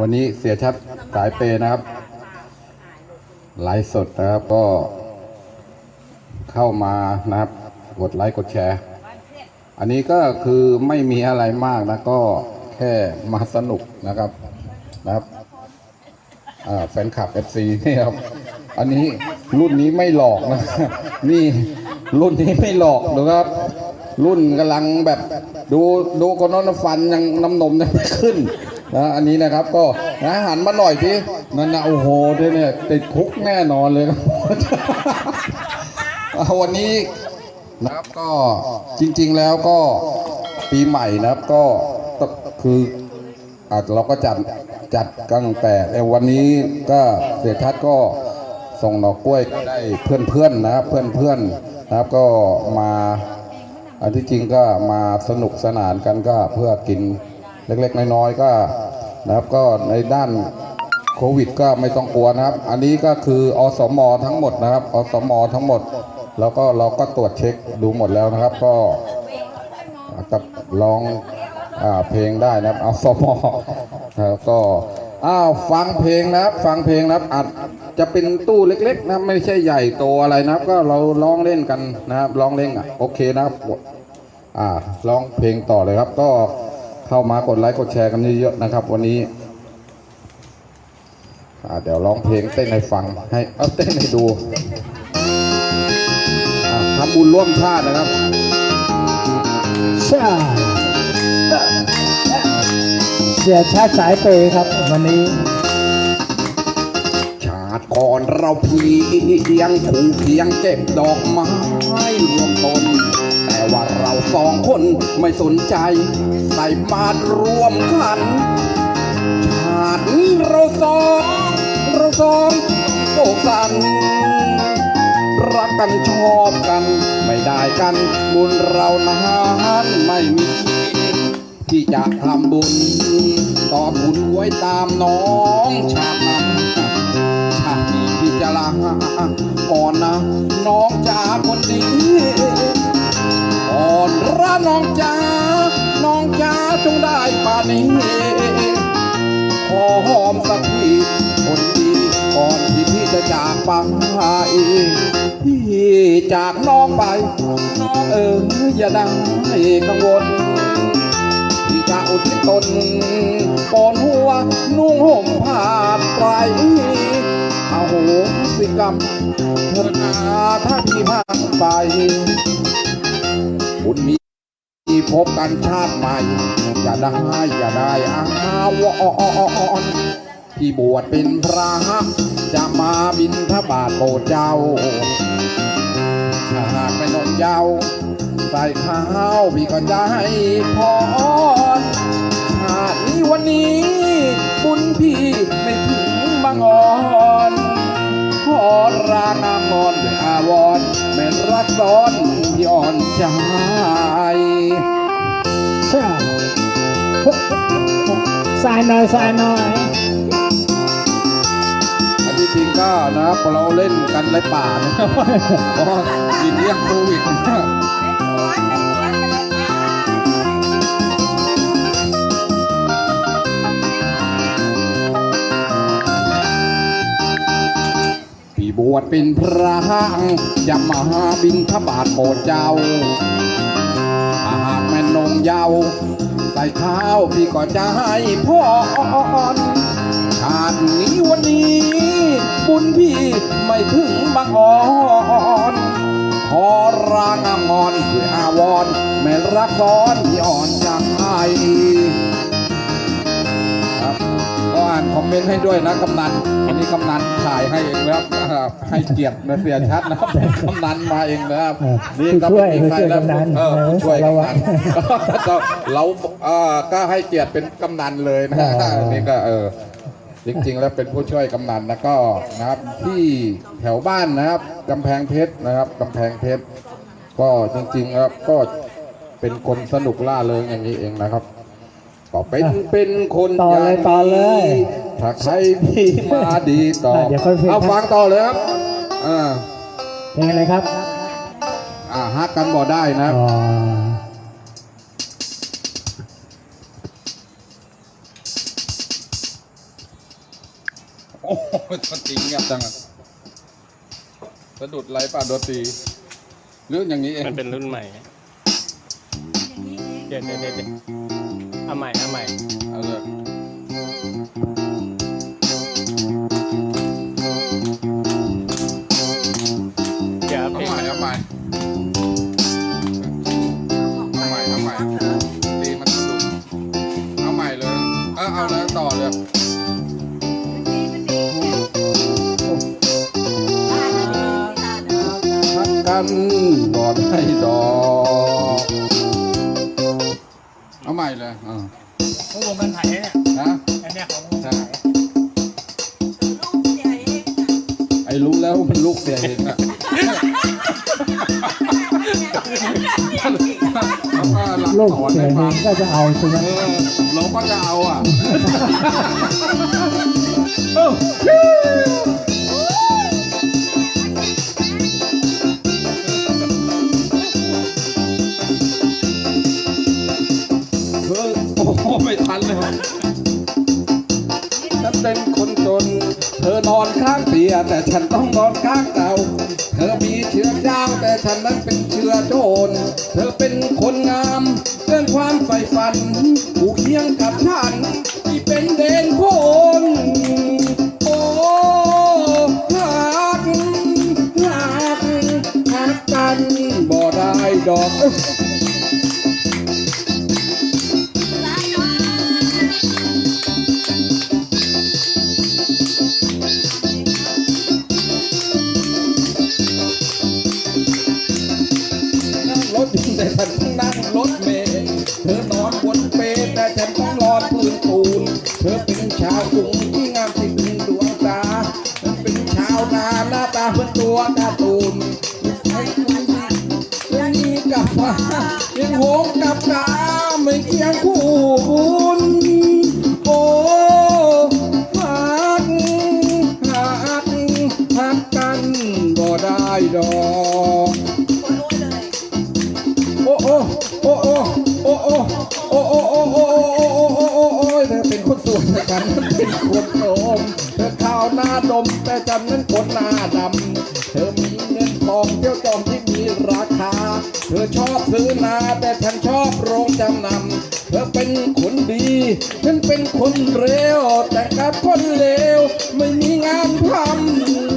วันนี้เสียชัดสายเปย์นะครับไลฟ์สดนะครับก็เข้ามานะครับ กดไลค์กดแชร์ อันนี้ก็คือไม่มีอะไรมากนะก็แค่มาสนุกนะครับนะครับแฟนคลับ FC นี่ครับ อันนี้รุ่นนี้ไม่หลอกนะ นี่รุ่นนี้ไม่หลอกนะครับ รุ่นกำลังแบบ ดูดูคนนั้นฟันยังน้ำนมยังไม่ขึ้น นะอันนี้นะครับก็นะหันมาหน่อยทีนั่นนะโอ้โหเนี่ยติดคุกแน่นอนเลยครับวันนี้นะครับก็จริง ๆแล้วก็ปีใหม่นะครับก็คืออาเราก็จัดจัดกันแต่แต่วันนี้ก็เสียทัศก็ส่งดอกกล้วยได้เพื่อนๆนะครับเพื่อนๆนะครับก็มาอันที่จริงก็มาสนุกสนานกันก็เพื่อกิน เล็กๆ น้อยๆก็นะครับก็ในด้านโควิด ก็ไม่ต้องกลัวนะครับ อันนี้ก็คืออสมทั้งหมดนะครับอสมทั้งหมด แล้วก็เราก็ตรวจเช็คดูหมดแล้วนะครับ ก็กับร้องอเพลงได้นะครับอสมแล้วก็อ้าวฟังเพลงนะครับ ฟังเพลงนะครับอาจจะเป็นตู้เล็กๆนะไม่ใช่ใหญ่โตอะไรนะครับ ก็เราร้องเล่นกันนะครับร้องเล่นอะโอเคนะครับอ่าร้องเพลงต่อเลยครับก็ เข้ามากดไลค์กดแชร์กันเยอะๆนะครับ วันนี้อ่าเดี๋ยวร้องเพลงเต้นให้ฟังให้เอาเต้นให้ดูอ่าทำบุญร่วมชาตินะครับใช่เสียชาติสายเปย์ครับ วันนี้ ชาติก่อนเราเพียงคู่เพียงเก็บดอกไม้รวมตนแต่ว่าเราสองคนไม่สนใจ ใส่มาตรรวมขัน ชาตินี้เราสองเราสองโกสันรักกันชอบกัน ไม่ได้กัน บุญเรานั้นไม่มีที่จะทำบุญตอบบุญไว้ตามน้องชาตินั้นชาตินี้พี่จะลาก่อนนะ น้องจ๋าคนดี อ่อนระน้องจ๋าน้องจ๋าจงได้ป่านนี้ขอหอมสักทีคนดีก่อนที่พี่จะจากไปพี่จากน้องไปน้องเอออย่าได้กังวลพี่จะอุทิศตนก่อนหัวนุ่งห่มผ้าไตรเอาโหสิกรรมเถิดนาถ้าพี่พังไป บุญมีพบกันชาติใหม่อย่าได้อย่าได้อาวรที่บวชเป็นพระจะมาบินทบาทโปรดเจ้าถ้าหากไม่นมเยาวใส่ข้าวพี่ก็จะให้พรชาตินี้วันนี้ บุญพี่ไม่ถึงบางอ่อนขอรางามอนด้วยอาวรแม่น รักซ้อนย่อนใจใช่สายหน่อยสายหน่อยอันที่จริงก็นะครับเราเล่นกันในป่านะครับเพราะกินเลี้ยงโควิดนะครับ เป็นพระจะมาบินทบาทโปรดเจ้าถ้าหากแม่นงเยาวใส่ข้าวพี่ก็จะให้พรชาตินี้วันนี้ บุญพี่ไม่ถึงบางอ่อนขอรางามอนด้วยอาวรแม่รักซ้อนที่อ่อนจากไทยครับก็อ่านคอมเมนต์ให้ด้วยนะกำนันอันนี้กำนันถ่ายให้เองนะครับอ่าให้เกียรตินะเสียชัดนะครับกำนันมาเองนะครับเออนี่ก็ผู้ช่วยไม่มีใครผู้ช่วยแล้วกำนันเออผู้ช่วยเออกำนันก็เราเอ่อก็ให้เกียรติเป็นกำนันเลยนะเออนี่ก็เออจริงๆ แล้วเป็นผู้ช่วยกำนันแล้วก็นะครับที่แถวบ้านนะครับกำแพงเพชรนะครับกำแพงเพชรก็จริงๆครับก็เป็นคนสนุกล่าเริงอย่างนี้เองนะครับ ก็เป็นอะเป็นคนต่อเลยางนี้ต่อเลย ถ้าใครที่มาดีต่ออะเดี๋ยวค่อยเพลง เอาครับฟังต่อเลยครับอ่าเพลงอะไรครับอ่าฮักกันบ่ได้นะครับอ๋อโอ้โหดนตรีเงียบจังอะสะดุดไรป่ะดนตรีหรืออย่างนี้เองมันเป็นรุ่นใหม่ เดี๋ยวเดี๋ยวเดี๋ยว เดี๋ยวเอาใหม่เอาใหม่เอาเลยเดี๋ยวเอาเพลงใหม่เอาใหม่เอาใหม่เอาใหม่ตีมันสะดุดเอาใหม่เลย เออเอาเลยต่อเลยพักกันบอดให้ดอก เอาใหม่เลยอ่าของวงกันไผ่เนี่ยนะ อันเนี้ยของวงใช่ไอ้รู้แล้วมันลูกเสียเห็นอะแล้วก็หลังลูกสอนเสีให้ยฟัเองงก็จะเอาใช่ไหมเออเราก็จะเอาอะ เยแต่ฉันต้องนอนข้างเตาเธอมีเชื้อเจ้าแต่ฉันนั้นเป็นเชื้อโจร เธอเป็นคนงามเรื่องความใฝ่ฝันผูกเคียงกับฉั นานาหน้าตาเหมือนตัวกาตูนยังมีกับฟ้ายังโหงกับกาไม่เคียงคู่บุญโอ้หักหักหักกันบ่ได้ดอกโอ้โอ้โอ้โอ้โอ้โอ้โอ้โอ้โอ้โอ้โอ้โอ้โอ้โอ้โอ้เธอเป็นคนสวยแต่ฉันนั้นเป็นคน ดม แต่ฉันนั้นคนหน้าดำ เธอมีเงินทองเที่ยวจอมที่มีราคา เธอชอบซื้อนาแต่ฉันชอบโรงจำนำ เธอเป็นคนดี ฉันเป็นคนเร็ว แต่กับคนเลวไม่มีงานทำ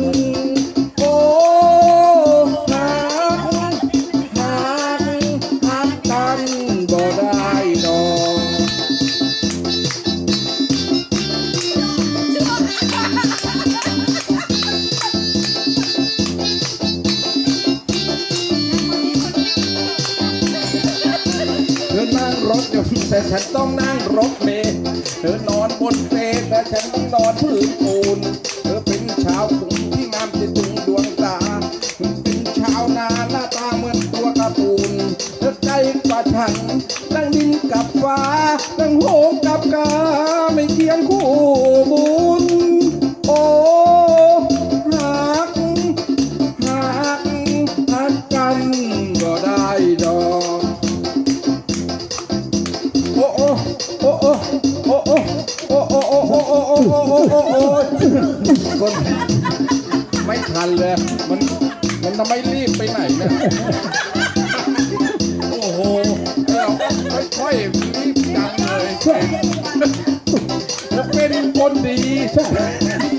ฉันต้องนั่งรถเมล์เธอนอนบนเตแต่ฉันต้องนอนพื้น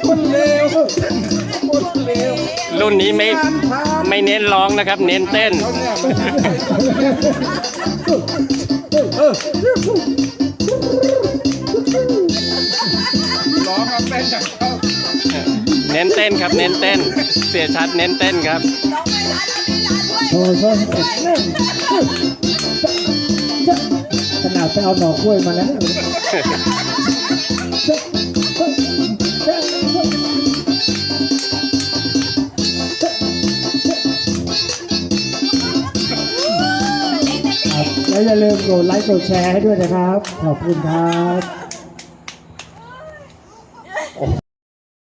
คนเลวคนเลวรุ่นนี้ไม่งานทำไม่เน้นร้องนะครับ เน้นเต้นเขาเนี่ยไม่ใช่เออร้องเอาเต้นจากเขาเน้นเต้นครับ เน้นเต้น เสียชัดเน้นเต้นครับโชว์โชว์เสร็จเล่นขนาดไปเอาหน่อกล้วยมาแล้วแล้ว อย่าลืมกดไลค์กดแชร์ให้ด้วยนะครับ ขอบคุณครับ